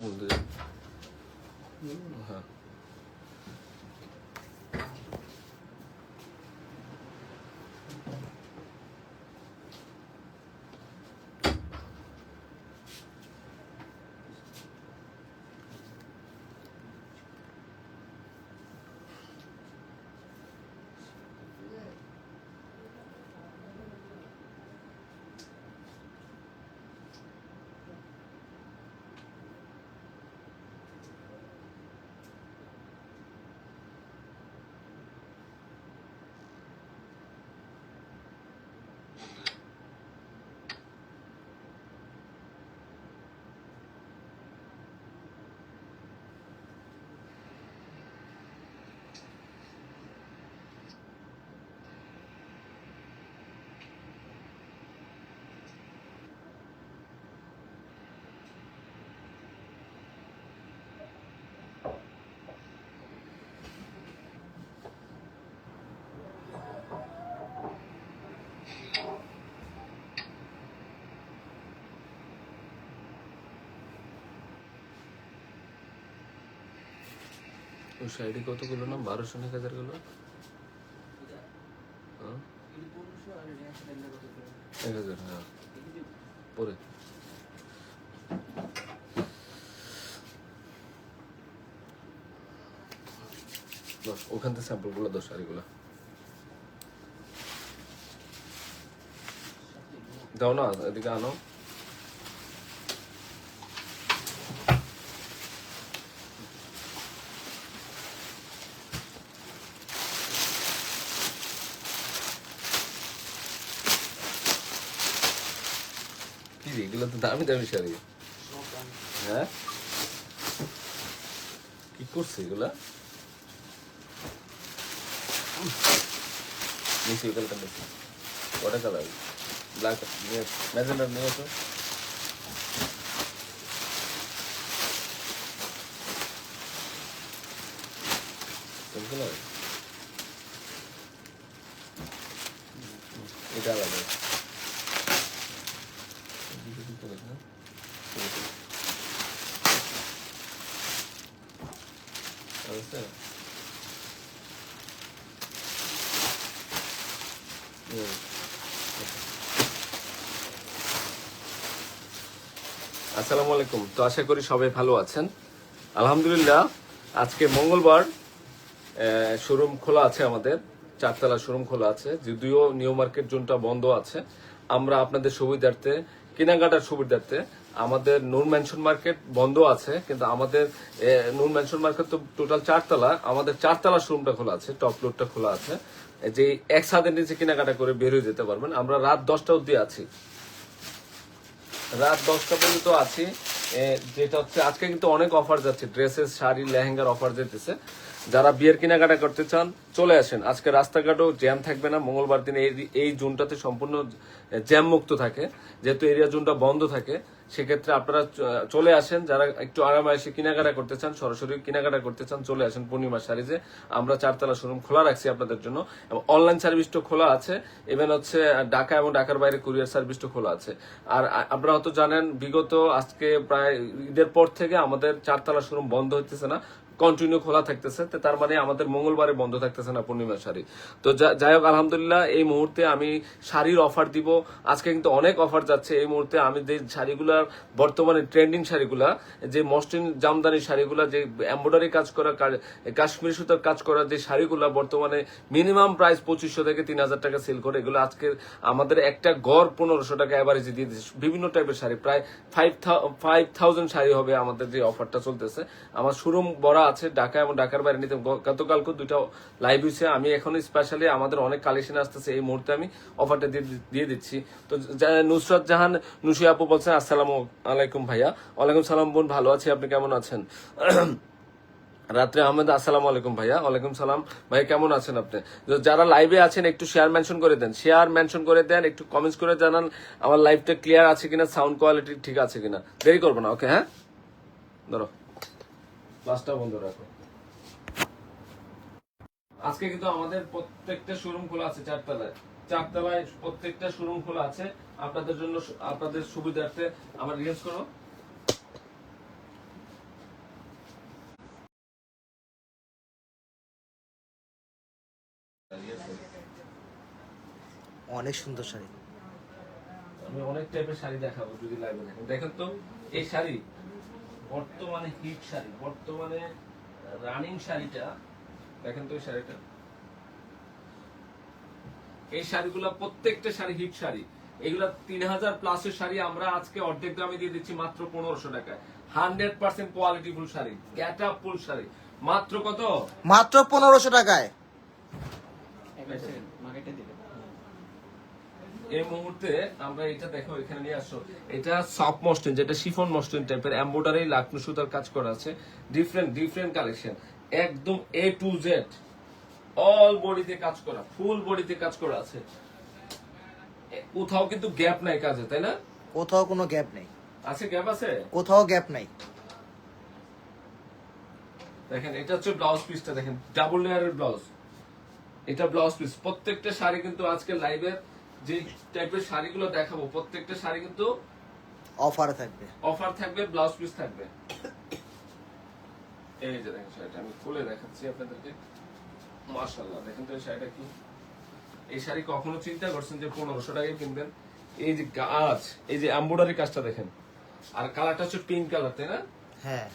বলতে ওই সাইডে কতগুলো না? বারোশো এক হাজারগুলো হ্যাঁ? এক হাজার হ্যাঁ। পরে। ওখান থেকে স্যাম্পলগুলো দশ শাড়িগুলো। দাও না, এদিকে আনো। দামি দামি শাড়ি হ্যাঁ কি করছে এগুলা নিচে কালারটা নিচে কটা কালার ব্ল্যাক ম্যাজেন্ডা নিয়ে আসো কোন কালার এটা আলাদা এদিকে কি কালার না হুম আসসালামু আলাইকুম তো আশা করি সবাই ভালো আছেন। আলহামদুলিল্লাহ, আজকে মঙ্গলবার শোরুম খোলা আছে আমাদের। চারতলা শোরুম খোলা আছে। যদিও নিউ মার্কেট জোনটা বন্ধ আছে, আমরা আপনাদের সুবিধার্থে, কেনাকাটার সুবিধার্থে আমাদের নূর ম্যানশন মার্কেট বন্ধ আছে, কিন্তু আমাদের নূর ম্যানশন মার্কেট তো টোটাল চারতলা, আমাদের চারতলা শোরুমটা খোলা আছে, টপ ফ্লোরটা খোলা আছে। যে এক সাদের নিচে কেনাকাটা করে বের হয়ে যেতে পারবেন। আমরা রাত দশটা অবধি আছি। রাত দশটা পর্যন্ত আছি। যেটা হচ্ছে, আজকে কিন্তু অনেক অফার যাচ্ছে ড্রেসেস শাড়ি, লেহেঙ্গার অফার যেতেছে। যারা বিয়ের কেনাকাটা করতে চান, চলে আসেন। আজকে রাস্তাঘাটও জ্যাম থাকবে না। মঙ্গলবার দিনে এই জোনটাতে সম্পূর্ণ জ্যাম মুক্ত থাকে। যেহেতু এরিয়া জোনটা বন্ধ থাকে সেক্ষেত্রে আপনারা চলে আসেন, যারা একটু আরামে এসে কেনাকাটা করতে চান, সরাসরি কেনাকাটা করতে চান, চলে আসেন পূর্ণিমা সারিজে। আমরা চারতলা শোরুম খোলা রাখছি আপনাদের জন্য। এবং অনলাইন সার্ভিসটা খোলা আছে ইভেন হচ্ছে ঢাকা এবং ঢাকার বাইরে কুরিয়ার সার্ভিসটা খোলা আছে। আর আপনারা হয়তো জানেন, বিগত আজকে প্রায় ঈদের পর থেকে আমাদের চারতলা শোরুম বন্ধ হইতেছে না। কন্টিনিউ খোলা থাকতেছে তার মানে আমাদের মঙ্গলবারে বন্ধ থাকতেছে না পূর্ণিমা শাড়ি। তো যাই হোক, আলহামদুলিল্লাহ, এই মুহূর্তে আমি শাড়ির অফার দিব। আজকে কিন্তু অনেক অফার যাচ্ছে। এই মুহূর্তে আমি যে শাড়িগুলার বর্তমানে ট্রেন্ডিং শাড়িগুলা, যে মসৃণ জামদানি শাড়িগুলা, যে এম্ব্রয়ডারি কাজ করা কাশ্মীরি সুতার কাজ করা যে শাড়িগুলা বর্তমানে মিনিমাম প্রাইস পঁচিশশো থেকে তিন হাজার টাকা সেল করে, এগুলো আজকে আমাদের একটা গড় পনেরোশো টাকা অ্যাভারেজে দিয়ে দিচ্ছে বিভিন্ন টাইপের শাড়ি, প্রায় ফাইভ ফাইভ থাউজেন্ড শাড়ি হবে আমাদের যে অফারটা চলতেছে। আমার শোরুম বড় আছে ঢাকা এবং ঢাকার বাইরে নিতে। গতকালকে দুইটা লাইভ হয়েছে আমি এখন স্পেশালি আমাদের অনেক কালেকশন আসতেছে। এই মুহূর্তে আমি অফারটা দিয়ে দিচ্ছি। তো নুসরাত জাহান, নুসি আপু বলছেন, আসসালামু আলাইকুম ভাইয়া। ওয়ালাইকুম সালাম বোন, ভালো আছি। আপনি কেমন আছেন? রাত্রে আহমেদ, আসসালামু আলাইকুম ভাইয়া। ওয়ালাইকুম সালাম। ভাই, কেমন আছেন আপনি? যারা লাইভে আছেন, একটু শেয়ার মেনশন করে দেন। শেয়ার মেনশন করে দেন, একটু কমেন্টস করে জানান, আমার লাইভটা ক্লিয়ার আছে কিনা সাউন্ড কোয়ালিটি ঠিক আছে কিনা। দেরি করব না ওকে হ্যাঁ? ধরো। ক্লাসটা বন্ধ রাখো। আজকে কিন্তু আমাদের প্রত্যেকটা শোরুম খোলা আছে চারতলায়। চারতলায় প্রত্যেকটা শোরুম খোলা আছে। আপনাদের জন্য আপনাদের সুবিধার্থে আমার রিলস করো। অনেক সুন্দর শাড়ি। আমি অনেক টাইপের শাড়ি দেখাবো যদি লাগবে। দেখেন তো এই শাড়ি বর্তমানে হিট শাড়ি বর্তমানে রানিং শাড়িটা দেখেন তো এই শাড়িটা। এই শাড়িগুলো প্রত্যেকটা শাড়ি হিট শাড়ি। এগুলা তিন হাজার প্লাসের শাড়ি আমরা আজকে অর্ধেক দামে দিয়ে দিচ্ছি মাত্র পনেরোশো টাকায়। Hundred percent quality full sari cat আপ ফুল শাড়ি। মাত্র কত? মাত্র পনেরোশো টাকায়। এই মুহূর্তে আমরা এটা দেখো এখানে নিয়ে আসো। এটা সফট মসলিন যেটা শিফন মসলিন টাইপের এমব্রয়ডারি সুতার কাজ করা আছে। ডিফারেন্ট ডিফারেন্ট কালেকশন একদম এ টু জেড অল বডিতে কাজ করা ফুল বডিতে কাজ করা আছে। কোথাও কিন্তু গ্যাপ নাই কাজে তাই না? কোথাও কোনো গ্যাপ নেই। আছে গ্যাপ আছে? কোথাও গ্যাপ নাই। দেখেন এটা হচ্ছে ব্লাউজ পিসটা দেখেন ডাবল লেয়ারের ব্লাউজ এটা ব্লাউজ পিস প্রত্যেকটা শাড়ি কিন্তু আজকে লাইভের যে টাইপের শাড়িগুলো দেখাবো প্রত্যেকটা শাড়ি কিন্তু অফার থাকবে। অফার থাকবে ব্লাউজ পিস থাকবে। এই যে দেখেন শাড়িটা আমি খুলে দেখাচ্ছি আপনাদেরকে। মাশাআল্লাহ দেখেন তো এই শাড়িটা কি? এই শাড়ি কখনো চিন্তা করছেন যে পনেরোশো টাকায় কিনবেন? এই যে কাজ এই যে এম্বয়ডারি কাজটা দেখেন। আর কালারটা হচ্ছে পিঙ্ক কালার তাই না? হ্যাঁ।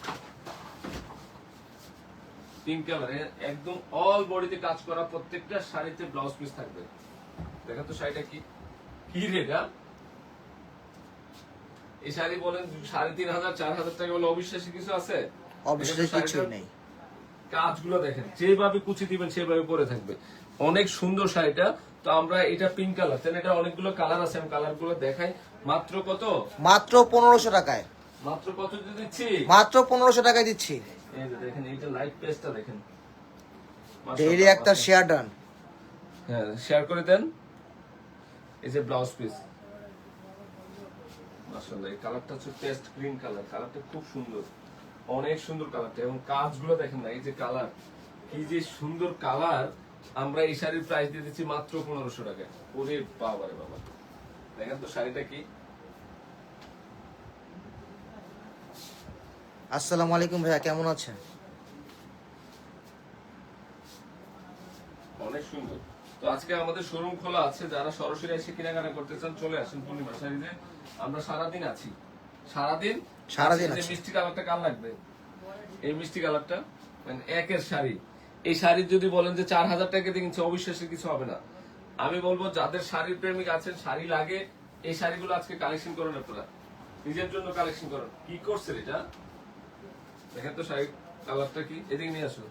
পিঙ্ক কালার একদম অল বডিতে কাজ করা প্রত্যেকটা শাড়িতে ব্লাউজ পিস থাকবে। দেখেন তো শাড়িটা কি? কি রেট এই শাড়ি বলেন সাড়ে তিন হাজার চার হাজার টাকা বলে অবিশ্বাসী কিছু আছে? নেই। কাজগুলো দেখেন যেভাবে কুচি দিবেন সেভাবে পরে থাকবে। অনেক সুন্দর শাড়িটা তো আমরা এটা পিঙ্ক কালার তাই এটা অনেকগুলো কালার আছে আমি কালারগুলো দেখাই। মাত্র কত? মাত্র পনেরোশো টাকায়। মাত্র কত দিচ্ছি? মাত্র পনেরোশো টাকায় দিচ্ছি। এই যে দেখেন এইটা লাইট পেজটা দেখেন। ডেইলি একটা শেয়ার ডান হ্যাঁ শেয়ার করে দেন। এই যে ব্লাউজ পিস মাশাআল্লাহ এই কালারটা হচ্ছে পেস্ট গ্রিন কালার কালারটা খুব সুন্দর। অনেক সুন্দর কালারটা এবং কাজগুলো দেখেন না এই যে কালার কি যে সুন্দর কালার আমরা এই শাড়ির প্রাইস দিয়ে দিচ্ছি মাত্র পনেরোশো টাকা। ওরে বাবা রে বাবা। দেখেন তো শাড়িটা কি? আসসালামু আলাইকুম ভাইয়া কেমন আছেন? অনেক সুন্দর। তো আজকে আমাদের শোরুম খোলা আছে যারা সরাসরি এসে কেনাকাটা করতে চান চলে আসেন পূর্ণিমা শাড়িতে। আমরা সারাদিন আছি। সারাদিন? সারাদিন মিষ্টি কালারটা কার লাগবে? এই মিষ্টি কালারটা? মানে একের শাড়ি। এই শাড়ি যদি বলেন যে চার হাজার টাকা দিয়ে কিনছে অবিশ্বাসের কিছু হবে না। আমি বলব যাদের শাড়ির প্রেমিক আছেন শাড়ি লাগে এই শাড়িগুলো আজকে কালেকশন করেন আপনারা। নিজের জন্য কালেকশন করেন। কি করছে এটা? দেখেন তো শাড়ির কালারটা কি? এদিকে নিয়ে আসো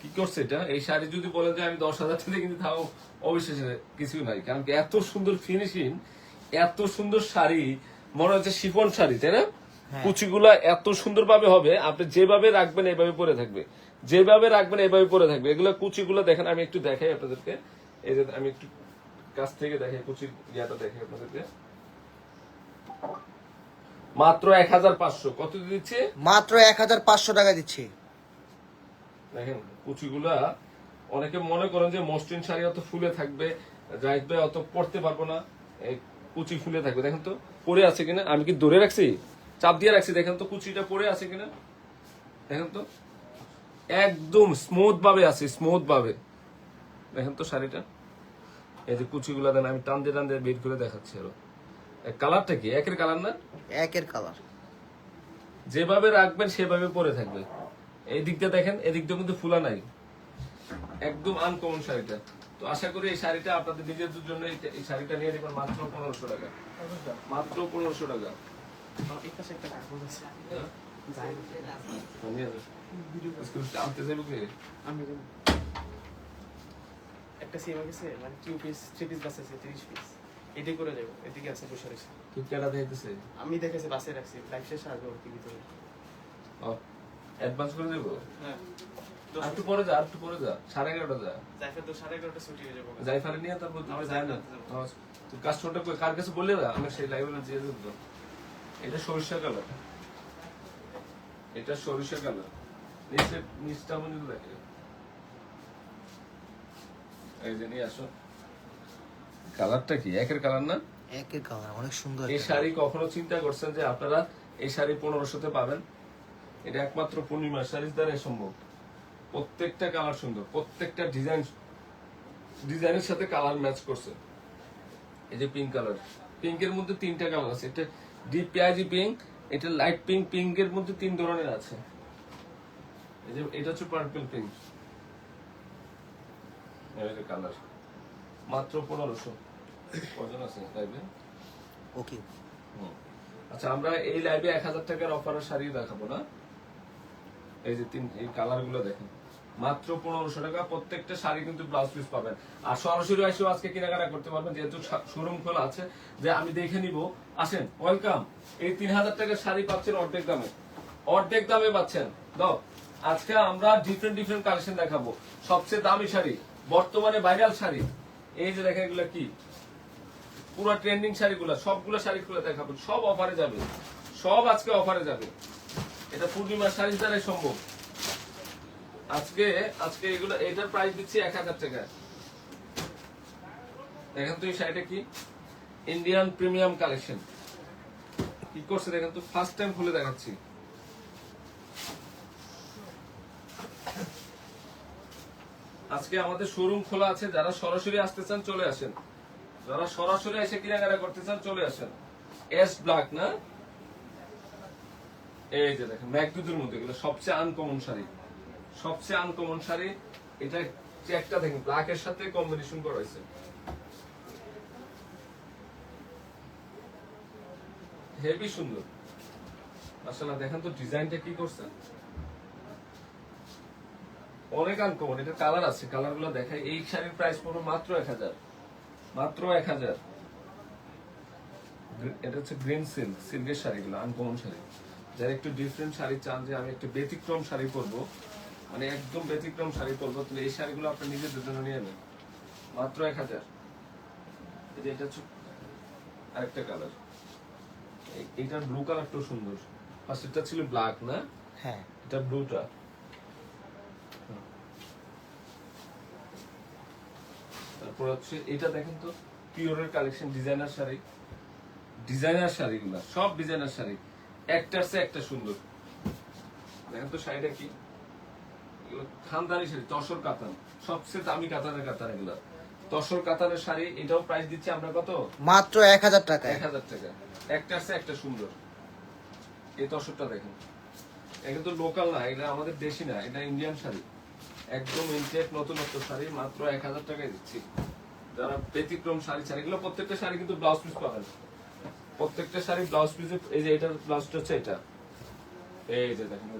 কি করছে এটা? এই শাড়ি যদি বলেন যে আমি দশ হাজার টাকা কিন্তু তাও অবিশ্বাসের কিছু নাই। কারণ কি এত সুন্দর ফিনিশিং এত সুন্দর শাড়ি মনে হচ্ছে শিফন শাড়ি তাই না? কুচিগুলা এত সুন্দর ভাবে হবে আপনি যেভাবে রাখবেন এভাবে পরে থাকবে। যেভাবে রাখবেন এভাবে পরে থাকবে। এগুলো কুচিগুলো দেখেন আমি একটু দেখাই আপনাদেরকে। এই যে আমি একটু কাছ থেকে দেখাই কুচির ইয়াটা দেখাই আপনাদেরকে। মাত্র এক হাজার পাঁচশো। কত দিচ্ছে? মাত্র এক হাজার পাঁচশো টাকা দিচ্ছি। দেখেন কুচিগুলা অনেকে মনে করেন যে মসৃণ শাড়ি অত ফুলে থাকবে জাহিদ ভাই অত পড়তে পারব না এই কুচি ফুলে থাকবে। দেখেন তো পরে আছে কিনা? আমি কি ধরে রাখছি? চাপ দিয়ে রাখছি? দেখেন তো কুচিটা পরে আছে কিনা? দেখেন তো একদম স্মুথ ভাবে আছে স্মুথ ভাবে। দেখেন তো শাড়িটা। এই যে কুচিগুলা দেন আমি টান দিয়ে টান দিয়ে বের করে দেখাচ্ছি আরও। কালারটা কি? একের কালার না? একের কালার। যেভাবে রাখবেন সেভাবে পরে থাকবে। এই দিকটা দেখেন এদিক দিয়ে কিন্তু ফুলা নাই। একদম আনকমন শাড়িটা। তো আশা করি এই শাড়িটা আপনাদের নিজেদের জন্য এই- শাড়িটা নিয়ে নেবেন মাত্র পনেরোশো টাকা। মাত্র পনেরোশো টাকা। হ্যাঁ? একটা সিনেমা গেছে মানে কিউ পিস থ্রি পিস বাস আছে তিরিশ পিস করে যাব এদিকে আছে বসে রয়েছে। তুই কেডা দেখতেছে আমি দেখেছি বাসে রাখছি। লাইফ শেষ আসবে অ্যাডভান্স করে দেবো হ্যাঁ। আর একটু পরে যা আর একটু পরে যা সাড়ে এগারোটা যা। জাইফের তো সাড়ে এগারোটা ছুটি হয়ে যাব। যাই ফারে নিয়ে তারপর তুমি আমার না যাই না। তুই কাস্টমারটা কই কার কাছে বললে না আমি সেই লাইব্রেরি দিয়ে দেবো। এটা সরিষা কালার। এটা সরিষা কালার। নিচে নিচটা মনে দেখে। এই যে নিয়ে আসো। কালারটা কি? একের কালার না? একের কালার অনেক সুন্দর এই শাড়ি কখনো চিন্তা করছেন যে আপনারা এই শাড়ি পনেরোশোতে পাবেন? এটা একমাত্র পূর্ণিমা শাড়ির দ্বারা সম্ভব। প্রত্যেকটা কালার সুন্দর প্রত্যেকটা ডিজাইন ডিজাইনের সাথে কালার ম্যাচ করছে। এই যে পিঙ্ক কালার পিঙ্কের মধ্যে তিনটা কালার আছে। এটা ডিপ পেঁয়াজি পিঙ্ক এটা লাইট পিঙ্ক পিঙ্কের মধ্যে তিন ধরনের আছে। এই যে এটা হচ্ছে পার্পল পিঙ্ক কালার মাত্র পনেরোশো। কজন আছে লাইভে ওকে আচ্ছা আমরা এই লাইভে এক হাজার টাকার অফারের শাড়ি দেখাবো না। এই যে তিন, এই কালারগুলো দেখেন। মাত্র পনেরোশো টাকা, প্রত্যেকটা শাড়ি কিন্তু ব্লাউজ পিস পাবেন। আর সরাসরি এসেও আজকে কেনাকাটা করতে পারবেন, যেহেতু শোরুম খোলা আছে। যে আমি দেখে নিব। আসেন ওয়েলকাম এই তিন হাজার টাকার শাড়ি পাচ্ছেন অর্ধেক দামে। অর্ধেক দামে পাচ্ছেন। দাও, আজকে আমরা ডিফারেন্ট ডিফারেন্ট কালেকশন দেখাবো। সবচেয়ে দামি শাড়ি, বর্তমানে ভাইরাল শাড়ি। এই যে দেখেন এগুলো কি? পুরো ট্রেন্ডিং শাড়িগুলো, সবগুলো শাড়িগুলো দেখাবো। সব অফারে যাবে। সব আজকে অফারে যাবে। এটা পূর্ণিমার শাড়ি দ্বারাই সম্ভব। আজকে আজকে এগুলো, এটার প্রাইস দিচ্ছি এক হাজার টাকা দেখেন তো এই শাড়িটা কি? ইন্ডিয়ান প্রিমিয়াম কালেকশন কি করছে দেখেন তো? ফার্স্ট টাইম খুলে দেখাচ্ছি। আজকে আমাদের শোরুম খোলা আছে, যারা সরাসরি আসতে চান চলে আসেন। যারা সরাসরি এসে কেনাকাটা করতে চান চলে আসেন। এস ব্ল্যাক না? এই যে দেখেন, ম্যাকদুদের মধ্যে এগুলো সবচেয়ে আনকমন শাড়ি। সবচেয়ে আনকমন শাড়ি, এটা চেকটা দেখেন ব্ল্যাকের সাথে কম্বিনেশন করা হয়েছে। হেভি সুন্দর। আসলে দেখেন তো ডিজাইনটা কি করছে। অনেক আনকমন এটা কালার আছে কালারগুলো দেখাই। এই শাড়ির প্রাইস পড়বে মাত্র এক হাজার। মাত্র এক হাজার। এটা হচ্ছে গ্রিন সিল্ক সিল্কের শাড়িগুলো আনকমন শাড়ি। যারা একটু ডিফারেন্ট শাড়ি চান যে আমি একটু ব্যতিক্রম শাড়ি পরবো। মানে একদম ব্যতিক্রম শাড়ি পরবো তাহলে এই শাড়িগুলো আপনি নিজেদের জন্য নিয়ে নেন। মাত্র এক হাজার। এটা আরেকটা কালার এইটার ব্লু কালারটাও সুন্দর। ফার্স্ট এটা ছিল ব্ল্যাক না? হ্যাঁ। এটা ব্লুটা তারপর হচ্ছে এটা দেখেন তো পিওরের কালেকশন ডিজাইনার শাড়ি। ডিজাইনার শাড়িগুলো সব ডিজাইনার শাড়ি। একটার চেয়ে একটা সুন্দর। দেখেন তো শাড়িটা কি? খানদানি শাড়ি তসর কাতান। সবচেয়ে দামি কাতানের কাতান এগুলা। তসর কাতানের শাড়ি এটাও প্রাইস দিচ্ছি আমরা কত? মাত্র এক হাজার টাকায়। এক হাজার টাকা একটার চেয়ে একটা সুন্দর। এই তসরটা দেখেন। এটা তো লোকাল না এটা আমাদের দেশি না এটা ইন্ডিয়ান শাড়ি। একদম ইনটেক নতুনত্ব শাড়ি মাত্র এক হাজার টাকায় দিচ্ছি। যারা ব্যতিক্রম শাড়ি শাড়ি এগুলো প্রত্যেকটা শাড়ি কিন্তু ব্লাউজ পিস পাবেন। প্রত্যেকটা শাড়ি ব্লাউজ পিসে এই যে এটার ব্লাউজটা হচ্ছে এটা। এই যে দেখেন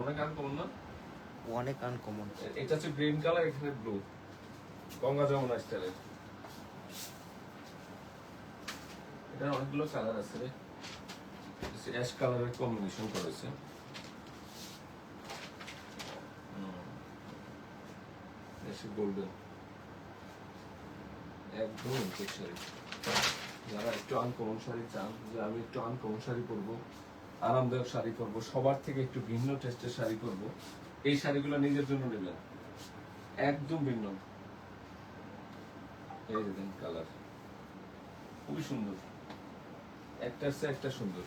অনেক আনকমন না? অনেক আনকমন এটা হচ্ছে গ্রিন কালার এখানে ব্লু গঙ্গা যমুনা স্টাইলের এটা অনেকগুলো কালার আছে রে। অ্যাশ কালারের কম্বিনেশন করেছে গোল্ডেন যারা একটু আনকমন শাড়ি চান, যে আমি একটু আনকমন শাড়ি পরবো, আরামদায়ক শাড়ি পরবো, সবার থেকে একটু ভিন্ন টেস্টের শাড়ি পরবো, এই শাড়িগুলো নিজের জন্য নেবেন। একদম ভিন্ন। এই দেখেন কালার খুবই সুন্দর। একটার চেয়ে একটা সুন্দর।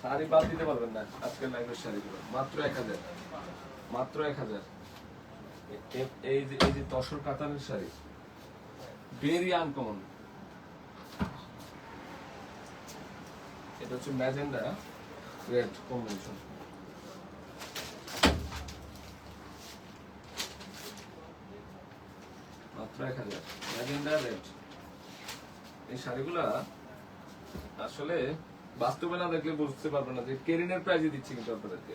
শাড়ি বাদ দিতে পারবেন না আজকের লাইভের শাড়িগুলো। মাত্র এক হাজার। মাত্র এক হাজার। এই যে এই যে তসর কাতানের শাড়ি ভেরি আনকমন এটা হচ্ছে ম্যাজেন্ডা রেড কম্বিনেশন। মাত্র এক হাজার। Magenta red. এই শাড়িগুলা আসলে বাস্তবে না দেখলে বুঝতে পারবে না যে কেরিনের প্রাইজে দিচ্ছি কিন্তু আপনাদেরকে।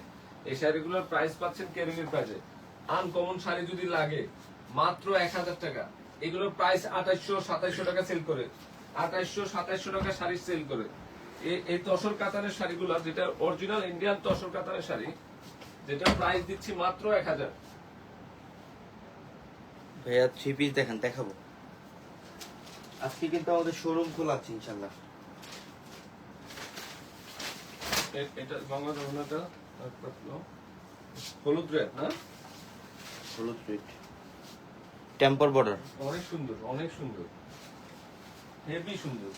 এই শাড়িগুলোর প্রাইস পাচ্ছেন কেরিনের প্রাইজে আনকমন শাড়ি যদি লাগে, মাত্র এক হাজার টাকা। এগুলোর প্রাইস আঠাইশশো সাতাইশশো টাকা সেল করে। আঠাইশশো সাতাইশশো টাকা শাড়ি সেল করে। এই তসর কাতারের শাড়িগুলো যেটা অরিজিনাল ইন্ডিয়ান তসর কাতানের শাড়ি যেটা প্রাইস দিচ্ছি মাত্র এক হাজার। ভাইয়া থ্রি পিস দেখেন দেখাবো। আজকে কিন্তু আমাদের শোরুম খোলা আছে ইনশাল্লাহ এটা গঙ্গা যমুনাটা হলুদ রেড না? হলুদ রেড টেম্পার বর্ডার অনেক সুন্দর অনেক সুন্দর। হেভি সুন্দর।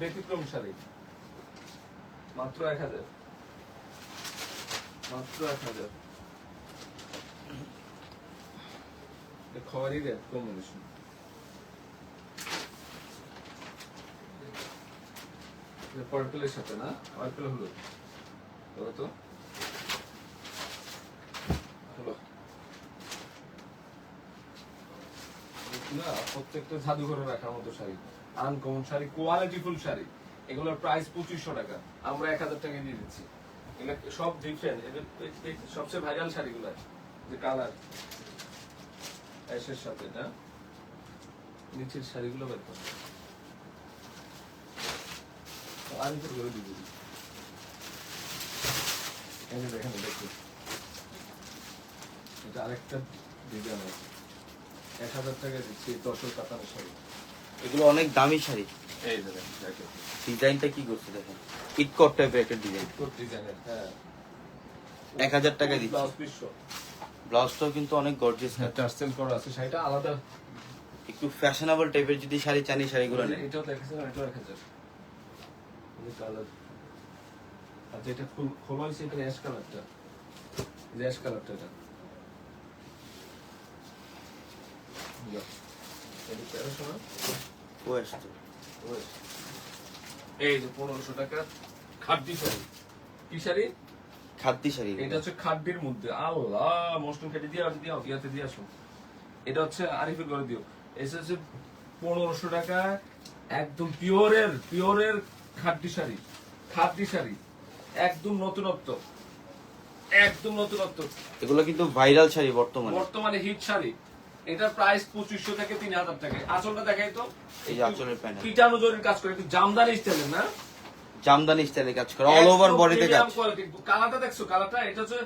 ব্যতিক্রম শাড়ি। মাত্র এক হাজার। মাত্র এক হাজার। খবরই রেট কম্বিনেশন পার্পলের সাথে না পার্পল হলুদ বলো তো না প্রত্যেকটা জাদুঘরে রাখার মতো sari. Uncommon sari quality full sari. এগুলোর প্রাইস পঁচিশশো টাকা। আমরা এক হাজার টাকা দিয়ে দিচ্ছি এগুলো সব ডিফারেন্ট সবচেয়ে ভাইরাল শাড়িগুলো যে কালার অ্যাশের সাথে না? নিচের শাড়িগুলো বের করো। আমি তো করে দিব। এই দেখেন দেখুন এটা আরেকটা ডিজাইন আছে। এক হাজার টাকা দিচ্ছি কাতার শাড়ি। এগুলো অনেক দামি শাড়ি। এই দেখেন ডিজাইনটা কি করছে দেখেন? ইটকট টাইপের একটা ডিজাইন ডিজাইনের হ্যাঁ। এক হাজার টাকা দিচ্ছি। ব্লাউজটাও কিন্তু অনেক গর্জিয়াস হ্যাঁ টার্সেল করা আছে শাড়িটা আলাদা। একটু ফ্যাশনেবল টাইপের যদি শাড়ি চান এই শাড়িগুলো নেন। এটাও দেখেছেন এটাও এক হাজার। কালার আর যেটা ফুল খোলা হয়েছে এটা অ্যাশ কালারটা অ্যাশ কালারটা এটা। এই যে পনেরোশো টাকা খাদ্যি শাড়ি। কি শাড়ি? খাদ্যি শাড়ি এটা হচ্ছে খাদ্যের মধ্যে। আল্লাহ মশরুম কেটে দিয়ে দিয়ে আসো। এটা হচ্ছে আরিফের করে দিও। এসে হচ্ছে পনেরোশো টাকা একদম পিওরের পিওরের শাড়ি। শাড়ি। একদম নতুনত্ব। একদম নতুনত্ব। এগুলো কিন্তু ভাইরাল শাড়ি বর্তমানে। বর্তমানে হিট শাড়ি। এটার প্রাইস পঁচিশশো থেকে তিন হাজার টাকা। আঁচলটা দেখাই তো। এই আঁচলের প্যানেল পিটানো জরির কাজ করে একটু জামদানি স্টাইলের না? জামদানি স্টাইলে কাজ করে অল ওভার বডিতে কাজ। কালারটা দেখছ? কালারটা এটা হচ্ছে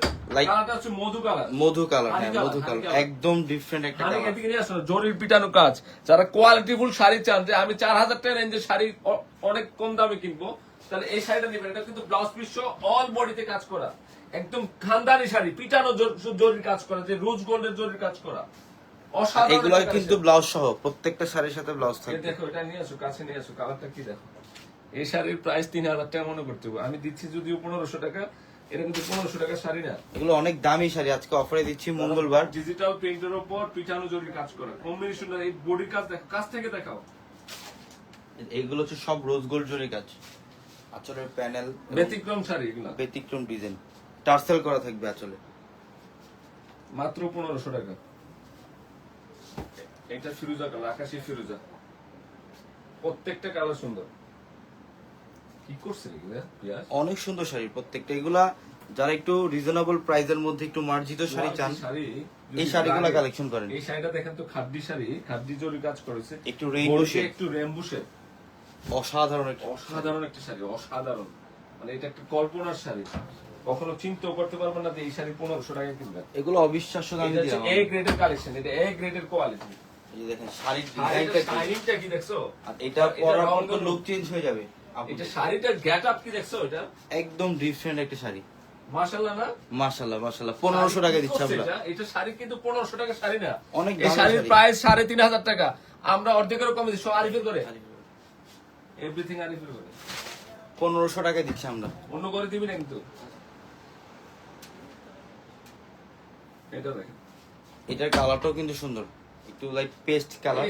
কালারটা হচ্ছে মধু কালার। মধু কালার হ্যাঁ মধু কালার। একদম ডিফারেন্ট একটা কালার এদিকে নিয়ে আসো জরির পিটানো কাজ। যারা কোয়ালিটিফুল শাড়ি চান যে আমি চার হাজার টাকা রেঞ্জের শাড়ি অনেক কম দামে কিনবো তাহলে এই শাড়িটা নেবেন। এটা কিন্তু ব্লাউজ পিস অল বডিতে কাজ করা। একদম খানদানি শাড়ি পিটানো জর- জরির কাজ করা যে রোজ গোল্ডের জরির কাজ করা। অসাধারণ এগুলো কিন্তু ব্লাউজ সহ প্রত্যেকটা শাড়ির সাথে ব্লাউজ থাকবে। দেখো এটা নিয়ে আসো কাছে নিয়ে আসো কালারটা কি দেখো? এই শাড়ির প্রাইস তিন হাজার টাকা মনে করতে হবে। আমি দিচ্ছি যদিও পনেরোশো টাকা এটা কিন্তু পনেরোশো টাকা শাড়ি না। এগুলো অনেক দামি শাড়ি আজকে অফারে দিচ্ছি মঙ্গলবার। ডিজিটাল প্রিন্টের উপর পিটানো জরির কাজ করা। কম্বিনেশন এই বডির কাজ দেখো কাছ থেকে দেখাও। এগুলো হচ্ছে সব রোজ গোল্ড জরি কাজ। আঁচলের প্যানেল ব্যতিক্রম শাড়ি এগুলা। ব্যতিক্রম ডিজাইন টার্সেল করা থাকবে আঁচলে। মাত্র পনেরোশো টাকা। এটা ফিরোজা কালার আকাশি ফিরোজা। প্রত্যেকটা কালার সুন্দর কি করছে এগুলা পিয়াজ অনেক সুন্দর শাড়ি প্রত্যেকটা। এগুলা যারা একটু রিজনেবল প্রাইসের মধ্যে একটু মার্জিত শাড়ি চান এই শাড়িগুলো কালেকশন করেন। এই শাড়িটা দেখেন তো খাদ্যি শাড়ি। খাদ্যি জরি কাজ করেছে। একটু রেইনবো শেড একটু রেমবু শেড অসাধারণ একটা অসাধারণ একটা শাড়ি অসাধারণ। মানে এটা একটা কল্পনার শাড়ি। কখনো চিন্তাও করতে পারবেন না যে এই শাড়ি পনেরোশো টাকা কিনবেন। এগুলো অবিশ্বাস্য দামে দিয়ে এ গ্রেডের কালেকশন এটা এ গ্রেডের কোয়ালিটি এই দেখেন শাড়ির ডিজাইনটা কি? দেখছ? আর এটা পরার পর লুক চেঞ্জ হয়ে যাবে। এটা শাড়িটার আপ কি দেখছ এটা একদম ডিফারেন্ট একটা শাড়ি। না? টাকা দিচ্ছি আমরা। এটা? এটা শাড়ি কিন্তু পনেরোশো টাকা শাড়ি না। অনেক এই শাড়ির প্রাইস সাড়ে তিন হাজার টাকা। আমরা অর্ধেকেরও কমে দিচ্ছি আরিফের করে। এভরিথিং আরিফের করে। পনেরোশো টাকা দিচ্ছি আমরা। অন্য করে দিবি না কিন্তু। এটা দেখেন। এটার কালারটাও কিন্তু সুন্দর। একটু লাইক পেস্ট কালার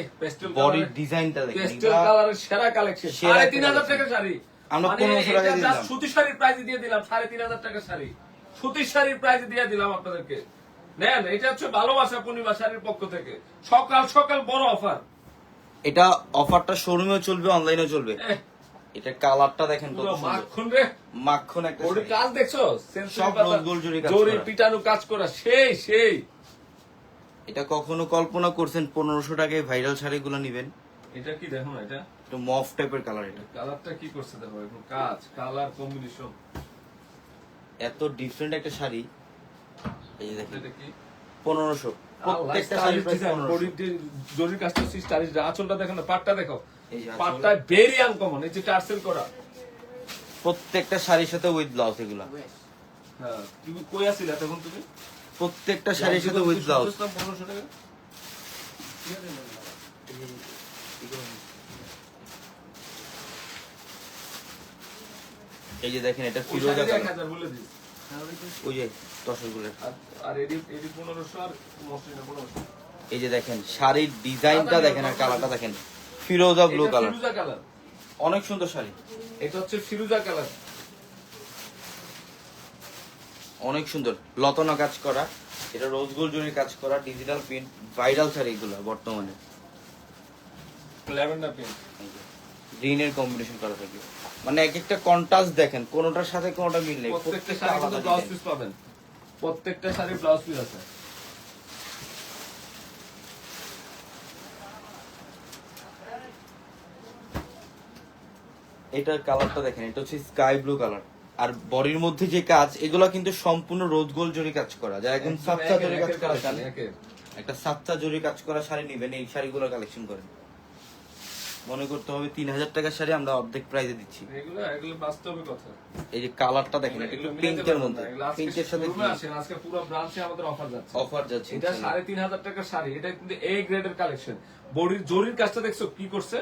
বডির ডিজাইনটা দেখেন। পেস্টেল কালারের সেরা কালেকশন সেরা সাড়ে তিন হাজার collection। টাকা শাড়ি। আমরা মানে 1500 টাকা দিলাম। সুতির শাড়ির প্রাইস দিয়ে দিলাম সাড়ে তিন হাজার টাকা শাড়ি। সুতির শাড়ির প্রাইস দিয়ে দিলাম আপনাদেরকে। নেন এটা হচ্ছে ভালোবাসা পূর্ণিমা শাড়ির পক্ষ থেকে। সকাল সকাল বড় অফার। এটা অফারটা শোরুমেও চলবে অনলাইনেও চলবে। এটা কালারটা দেখেন কত মাখন রে। মাখন একটা ওর কাজ দেখছ? সব কাজ জরি পিটানো কাজ করা। সেই সেই। এটা কখনো কল্পনা করছেন পনেরোশো টাকায় ভাইরাল শাড়িগুলো নিবেন? এটা কি দেখো এটা? একটু মফ টাইপের কালার এটা। কালারটা কি করছে দেখো কাজ কালার কম্বিনেশন এত ডিফারেন্ট একটা শাড়ি। এই যে দেখেন এটা কি? প্রত্যেকটা শাড়ির প্রাইস জরির কাজটা স্টাইলিশ আঁচলটা দেখো না পাটটা দেখো পাটটা ভেরি আনকমন এই যে টার্সেল করা। প্রত্যেকটা শাড়ির সাথে উইথ ব্লাউজ এগুলা। হ্যাঁ তুমি কই আছিলা তখন তুমি? প্রত্যেকটা শাড়ির সাথে উইথ ব্লাউজ এই যে দেখেন এটা ফিরোজা কালার বলে দিস। ওই যে তসরগুলোর আর- আর এডি এডি পনেরোশো আর মসলিনা পনেরোশো। এই যে দেখেন শাড়ির ডিজাইনটা দেখেন আর কালারটা দেখেন। ফিরোজা ব্লু কালার কালার অনেক সুন্দর শাড়ি। এটা হচ্ছে ফিরোজা কালার অনেক সুন্দর। লতনা কাজ করা এটা রোজ গোল্ড জরির কাজ করা ডিজিটাল প্রিন্ট ভাইরাল শাড়ি এগুলো বর্তমানে। ল্যাভেন্ডার পিঙ্ক গ্রিনের কম্বিনেশন করা থাকে। মানে এক একটা কন্ট্রাস্ট দেখেন কোনোটার সাথে কোনোটা মিল নেই প্রত্যেকটা শাড়ি কিন্তু ব্লাউজ পিস পাবেন। প্রত্যেকটা শাড়ির ব্লাউজ পিস আছে। এটার কালারটা দেখেন এটা হচ্ছে স্কাই ব্লু কালার আর বডির মধ্যে যে কাজ এগুলো কিন্তু সম্পূর্ণ রোদ গোল জরি কাজ করা। যায় একদম সাতটা জরি কাজ করা। একটা সাতটা জরি কাজ করা শাড়ি নিবেন এই শাড়িগুলো কালেকশন করেন। মনে করতে হবে তিন হাজার টাকার শাড়ি আমরা অর্ধেক প্রাইসে দিচ্ছি। এই যে কালারটা দেখেন এটা একটু পিঙ্কের মধ্যে। পিঙ্কের সাথে আজকে পুরো ব্রাঞ্চে আমাদের অফার যাচ্ছে। অফার যাচ্ছে এটা সাড়ে তিন হাজার টাকার শাড়ি এটা কিন্তু এ গ্রেডের কালেকশন বডির জরির কাজটা দেখছ কি করছে?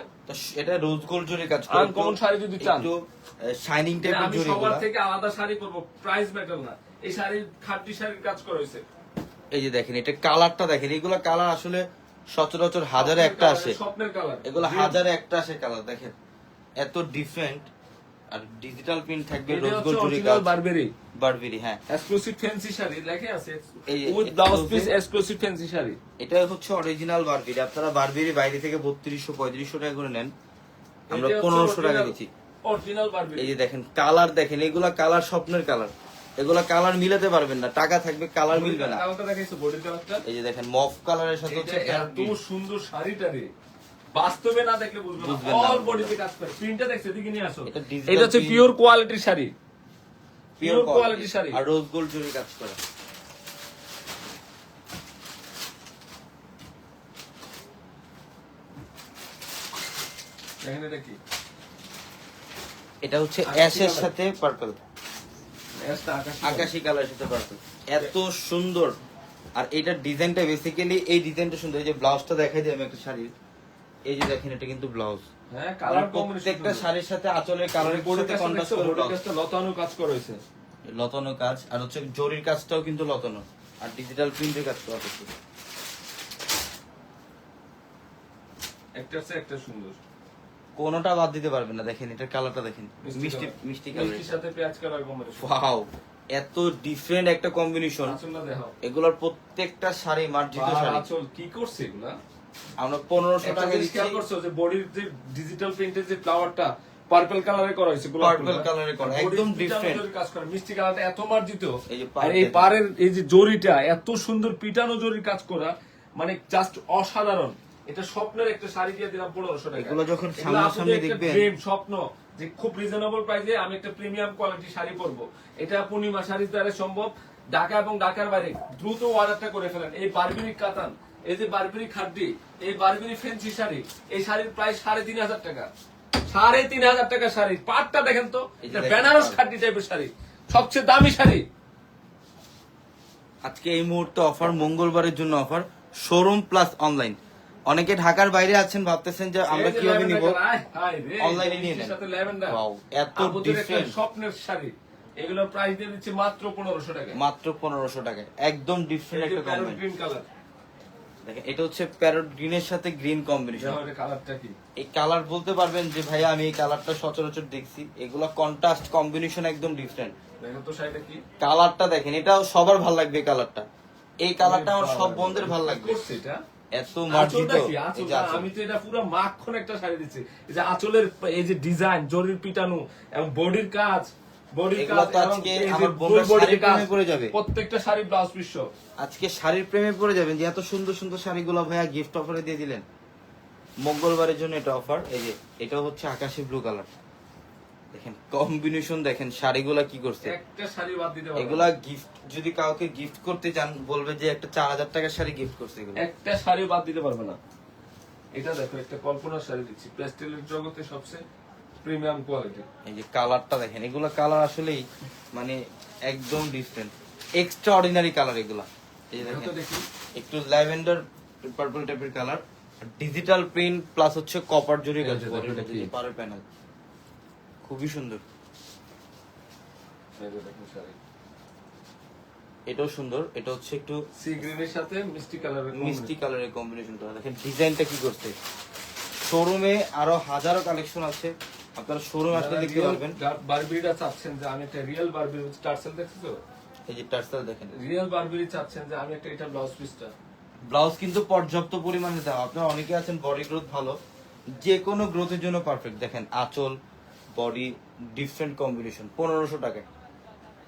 এটা রোজ গোল্ড জরি কাজ করা। Uncommon শাড়ি যদি চান। শাইনিং টাইপের জরি সবার থেকে আলাদা শাড়ি করব প্রাইস ম্যাটার না। এই শাড়ির খাদ্য শাড়ির কাজ করা হয়েছে। এই যে দেখেন এটা কালারটা দেখেন এগুলো কালার আসলে সচরাচর হাজারে একটা আসে। এগুলো হাজারে একটা আসে কালার দেখেন। এত ডিফারেন্ট আর ডিজিটাল প্রিন্ট থাকবে এটা রোজ গোল্ড জরি কাজ বারবেরি বারবেরি হ্যাঁ। এক্সক্লুসিভ ফ্যান্সি শাড়ি লেখা আছে। এই with blouse piece exclusive fancy sari. এটা হচ্ছে অরিজিনাল বারবেরি আপনারা বারবেরি বাইরে থেকে বত্রিশশো পঁয়ত্রিশশো টাকা করে নেন। আমরা পনেরোশো টাকা দিচ্ছি। অরিজিনাল বারবেরি এই যে দেখেন কালার দেখেন এগুলা কালার স্বপ্নের কালার এগুলা কালার মিলাতে পারবেন না টাকা থাকবে কালার মিলবে না। এই যে দেখেন মফ কালারের সাথে হচ্ছে এত সুন্দর শাড়িটা রে। বাস্তবে না দেখলে বুঝবেন না। অল বডিতে কাজ করে। প্রিন্টটা দেখছ এদিকে নিয়ে আসো। এটা এটা হচ্ছে পিওর কোয়ালিটির sari. Pure pure quality quality sari. আর রোজ গোল্ড জরি কাজ করা। দেখেন এটা কি? এটা হচ্ছে অ্যাশের সাথে পার্পল আকাশি কালারের সাথে এত সুন্দর। আর এটার ডিজাইনটা বেসিক্যালি এই ডিজাইনটা সুন্দর এই যে ব্লাউজটা দেখাই দিই আমি একটা শাড়ির। এই যে দেখেন এটা কিন্তু ব্লাউজ হ্যাঁ কালার প্রত্যেকটা শাড়ির সাথে আঁচলের কালারের সাথে কন্ট্রাস্ট করে বডি লতানো কাজ করা হয়েছে। লতানো কাজ আর হচ্ছে জরির কাজটাও কিন্তু লতানো। আর ডিজিটাল প্রিন্টের কাজ করা হচ্ছে একটা একটা সুন্দর। কোনোটা বাদ দিতে পারবেন না দেখেন এটার কালারটা দেখেন। মিষ্টি মিষ্টি কালার মিষ্টির সাথে পেঁয়াজ কালার কম্বিনেশন ওয়াও এত ডিফারেন্ট একটা কম্বিনেশন এগুলোর প্রত্যেকটা শাড়ি মার্জিত শাড়ি। আঁচল কি করছে এগুলা আমরা পনেরোশো একটা টাকা জিনিস দিচ্ছি। করছ যে বডির যে ডিজিটাল প্রিন্টের যে ফ্লাওয়ারটা পার্পল কালারে করা হয়েছে Purple ফুলটা। করা, একদম different। কাজ করা। মিষ্টি কালারটা এত মার্জিত। এই যে আর এই। পাড়ের এই যে জরিটা এত সুন্দর পিটানো জরির কাজ করা মানে জাস্ট অসাধারণ। এটা স্বপ্নের একটা শাড়ি দিয়ে দিলাম পনেরোশো টাকা এগুলো যখন সামনাসামনি দেখবেন- dream, স্বপ্ন যে খুব রিজনেবল প্রাইসে আমি একটা প্রিমিয়াম কোয়ালিটি শাড়ি পরবো। এটা পূর্ণিমা শাড়ির দ্বারা সম্ভব। ঢাকা এবং ঢাকার বাইরে দ্রুত অর্ডারটা করে ফেলেন। এই বারবেরি কাতান এই যে বারবেরি খাড্ডি এই বারবেরি ফ্যান্সি শাড়ি এই শাড়ির প্রাইস সাড়ে তিন হাজার টাকা। সাড়ে তিন হাজার টাকা শাড়ি। পাটটা দেখেন তো এটা বেনারস। খাড্ডি টাইপের শাড়ি। সবচেয়ে দামি শাড়ি। আজকে এই মুহূর্তে অফার মঙ্গলবারের জন্য অফার শোরুম প্লাস অনলাইন অনেকে ঢাকার বাইরে আছেন ভাবতেছেন যে আমরা কীভাবে নিব? এ নিয়ে নেন। এত different। স্বপ্নের শাড়ি। এগুলো প্রাইস দিয়ে দিচ্ছে মাত্র পনেরোশো টাকা মাত্র পনেরোশো টাকায়। একদম ডিফারেন্ট একটা কম্বিনেশন গ্রিন কালার দেখেন এটা হচ্ছে প্যারট গ্রিনের সাথে গ্রিন কম্বিনেশন কালারটা কি? এই কালার বলতে পারবেন যে ভাইয়া আমি এই কালারটা সচরাচর দেখছি। এগুলো কন্ট্রাস্ট কম্বিনেশন একদম ডিফারেন্ট দেখেন তো শাড়িটা কি? কালারটা দেখেন এটাও সবার ভালো লাগবে এই কালারটা এই কালারটা আমার সব বন্ধের ভালো লাগবে। এটা? এত মার্জিত। আমি তো এটা পুরো মাখন একটা শাড়ি দিচ্ছি। এই যে আঁচলের এই যে ডিজাইন জরির পিটানো এবং বডির কাজ। প্রত্যেকটা শাড়ি ব্লাউজ পিস আজকে শাড়ির প্রেমে পড়ে যাবেন যে এত সুন্দর সুন্দর শাড়িগুলো ভাইয়া গিফট অফারে দিয়ে দিলেন। মঙ্গলবারের জন্য এটা অফার এই যে এটা হচ্ছে আকাশি ব্লু কালার দেখেন কম্বিনেশন দেখেন শাড়িগুলা কি করছে? একটা শাড়ি বাদ দিতে পারবে এগুলা গিফট যদি কাউকে গিফট করতে চান বলবে যে একটা চার হাজার টাকার শাড়ি গিফট করছে এগুলো। একটা শাড়ি বাদ দিতে পারবে না। এটা দেখো একটা কল্পনার শাড়ি দিচ্ছি। প্যাস্টেলের জগতে সবচেয়ে প্রিমিয়াম কোয়ালিটি এই যে কালারটা দেখেন এগুলা কালার আসলেই মানে একদম ডিফারেন্ট এক্সট্রা অর্ডিনারি কালার এগুলা। এই দেখেন দেখি। একটু ল্যাভেন্ডার পার্পল টাইপের কালার ডিজিটাল প্রিন্ট প্লাস হচ্ছে কপার জুড়ে? যে পারের প্যানেল খুবই সুন্দর। এটাও সুন্দর এটা হচ্ছে একটু সি গ্রিনের সাথে মিষ্টি কালারের মিষ্টি কালারের কম্বিনেশন করা। দেখেন ডিজাইনটা কি করছে? শোরুমে আরও হাজারো কালেকশন আছে। আপনারা শোরুমে আসলে দেখতে পারবেন। বারবিরিটা চাচ্ছেন যে আমি একটা রিয়েল বারবিরি টার্সেল দেখছ? এই যে টার্সাল দেখেন। রিয়েল বারবিরি চাচ্ছেন যে আমি একটা এটা ব্লাউজ পিসটা ব্লাউজ কিন্তু পর্যাপ্ত পরিমাণে দেওয়া। আপনারা অনেকে আছেন বডি গ্রোথ ভালো। যে কোনো গ্রোথের জন্য পারফেক্ট দেখেন আঁচল বডি ডিফারেন্ট কম্বিনেশন পনেরোশো টাকায়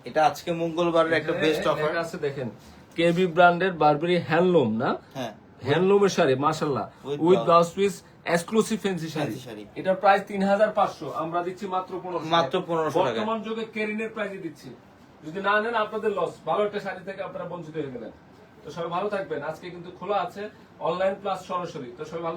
এটা আজকে মঙ্গলবারের একটা বেস্ট অফার আছে দেখেন কেবি ব্র্যান্ডের বারবেরি হ্যান্ডলুম না? হ্যাঁ। হ্যান্ডলুমের sari With with blouse piece exclusive fancy sari. এটার প্রাইস তিন হাজার পাঁচশো আমরা দিচ্ছি মাত্র পনেরো মাত্র 1500 টাকায়। বর্তমান যুগে কেরিনের প্রাইসে দিচ্ছি। যদি না নেন আপনাদের লস ভালো একটা শাড়ি থেকে আপনারা বঞ্চিত হয়ে গেলেন। তো সবাই ভালো থাকবেন। আজকে কিন্তু খোলা আছে অনলাইন প্লাস সরাসরি। তো সবাই ভালো